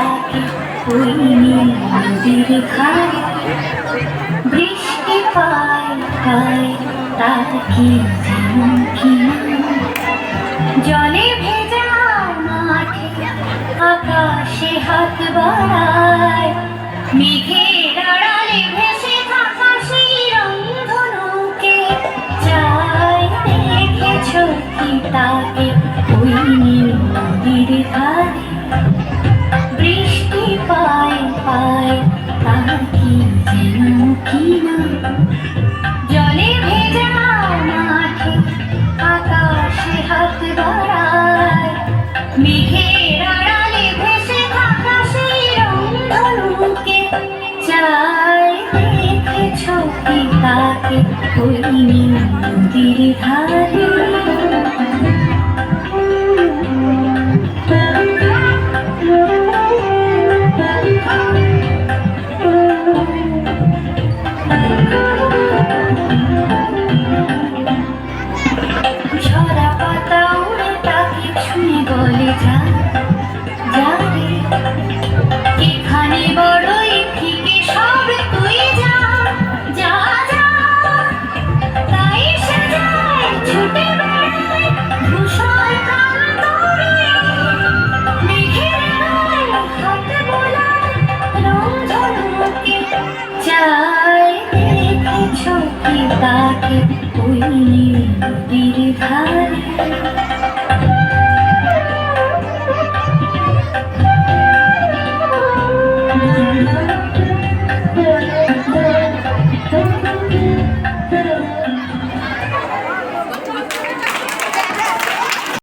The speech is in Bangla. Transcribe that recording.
তাকে ওই নদীর ধারে বৃষ্টি পায় পায় তার কি জলে ভেজা মাঠে আকাশে হাত বাড়ায়, মেঘের আড়ালে ভেসে থাকা সেই চাই দেখেছ কি তাকে? ওই নীল নদীর কি তাকে? নীল নদীর ধারে ছুঁয়ে বলে যা যা রে এখানে বড়ই যা যা যা। তাই সে যায় ছুটে বেড়ায় ধূসর প্রান্তরে মেঘের গায়ে হাত বোলায় রংধনুকে চাই দেখেছ কি তাকে? ওই